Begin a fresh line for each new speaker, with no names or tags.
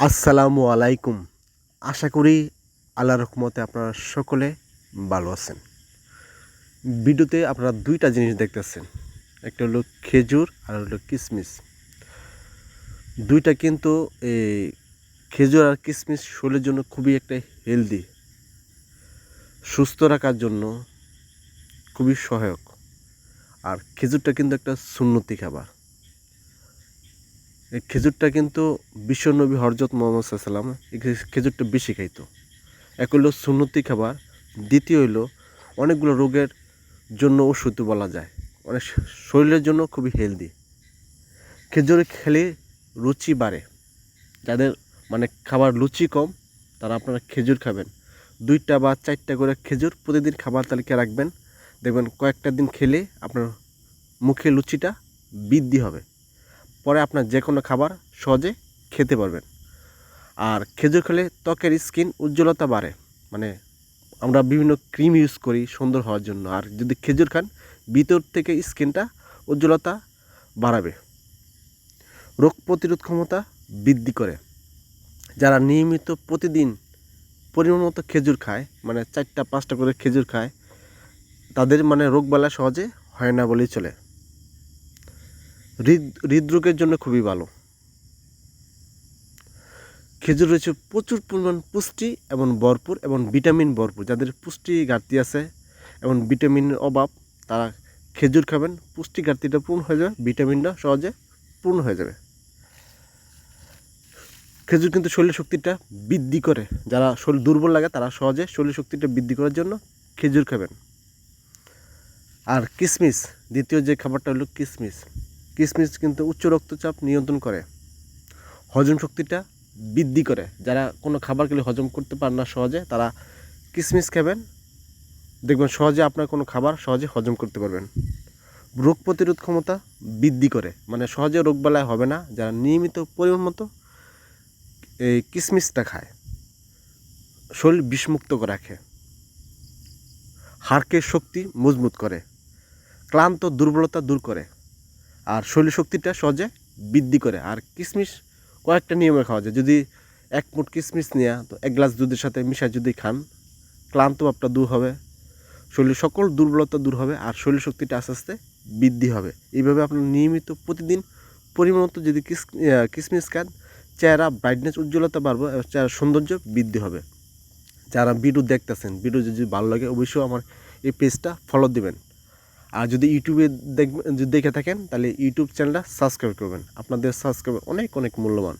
আসসালামু আলাইকুম। আশা করি আল্লাহ রহমতে আপনারা সকলে ভালো আছেন। ভিডিওতে আপনারা দুইটা জিনিস দেখতেছেন। একটা হলো খেজুর আর হলো কিশমিশ দুইটা কিন্তু এই খেজুর আর কিশমিশ শরীরের জন্য খুবই একটা হেলদি সুস্থ রাখার জন্য খুবই সহায়ক। আর খেজুরটা কিন্তু একটা সুন্নতি খাবার। এই খেজুরটা কিন্তু বিশ্বনবী হরজত মোহাম্মদ সাল্লাম এই খেজুরটা বেশি খাইতো। এক হলো সুন্নতি খাবার, দ্বিতীয় হলো অনেকগুলো রোগের জন্য ওষুধ বলা যায়। অনেক শরীরের জন্য খুবই হেলদি খেজুর খেলে রুচি বাড়ে। যাদের মানে খাবার রুচি কম, তারা আপনারা খেজুর খাবেন। দুইটা বা চারটা করে খেজুর প্রতিদিন খাবার তালিকা রাখবেন। দেখবেন কয়েকটা দিন খেলে আপনার মুখে লুচিটা বৃদ্ধি হবে। পরে আপনার যে কোনো খাবার সহজে খেতে পারবেন। আর খেজুর খেলে ত্বকের স্কিন উজ্জ্বলতা বাড়ে। মানে আমরা বিভিন্ন ক্রিম ইউজ করি সুন্দর হওয়ার জন্য। আর যদি খেজুর খান, ভিতর থেকে স্কিনটা উজ্জ্বলতা বাড়াবে। রোগ প্রতিরোধ ক্ষমতা বৃদ্ধি করে। যারা নিয়মিত প্রতিদিন পরিমাণ মতো খেজুর খায় মানে চারটা, পাঁচটা করে খেজুর খায়, তাদের মানে রোগবালা সহজে হয় না বলেই চলে। হৃদ, হৃদরোগের জন্য খুবই ভালো। খেজুর রয়েছে প্রচুর পরিমাণ পুষ্টি এবং ভরপুর এবং ভিটামিন ভরপুর। যাদের পুষ্টি ঘাটতি আছে এবং ভিটামিনের অভাব, তারা খেজুর খাবেন, পুষ্টি ঘাটতিটা পূর্ণ হয়ে যাবে, ভিটামিনটা সহজে পূর্ণ হয়ে যাবে। খেজুর কিন্তু শরীর শক্তিটা বৃদ্ধি করে। যারা শরীর দুর্বল লাগে, তারা সহজে শরীর শক্তিটা বৃদ্ধি করার জন্য খেজুর খাবেন। আর কিশমিশ দ্বিতীয় যে খাবারটা হলো কিশমিশ কিশমিশ কিন্তু উচ্চ রক্তচাপ নিয়ন্ত্রণ করে। হজম শক্তিটা বৃদ্ধি করে। যারা কোনো খাবার খেলে হজম করতে পারে না সহজে, তারা কিশমিশ খাবেন। দেখবেন সহজে আপনার কোনো খাবার সহজে হজম করতে পারবেন। রোগ প্রতিরোধ ক্ষমতা বৃদ্ধি করে। মানে সহজে রোগবালায় হবে না। যারা নিয়মিত পরিমাণ মতো এই কিশমিশটা খায়, শরীর বিষমুক্ত রাখে। হাড়কে শক্তি মজবুত করে। ক্লান্ত দুর্বলতা দূর করে। আর শরীর শক্তিটা সহজে বৃদ্ধি করে। আর কিশমিশ কয়েকটা নিয়মে খাওয়া যায়। যদি এক মুঠ কিশমিশ নেওয়া তো এক গ্লাস দুধের সাথে মিশায় যদি খান, ক্লান্ত ভাবটা দূর হবে, শরীরের সকল দুর্বলতা দূর হবে, আর শরীর শক্তিটা আস্তে আস্তে বৃদ্ধি হবে। এইভাবে আপনার নিয়মিত প্রতিদিন পরিমাণ মতো যদি কিস কিশমিশ খান, চেহারা ব্রাইটনেস উজ্জ্বলতা বাড়বে এবং চেহারা সৌন্দর্য বৃদ্ধি হবে। যারা ভিডিও দেখতেছেন ভিডিও যদি ভালো লাগে, অবশ্যই আমার এই পেজটা ফলো দিবেন। আর যদি ইউটিউবে দেখবেন যদি দেখে থাকেন, তাহলে ইউটিউব চ্যানেলটা সাবস্ক্রাইব করবেন। আপনাদের সাবস্ক্রাইব অনেক অনেক মূল্যবান।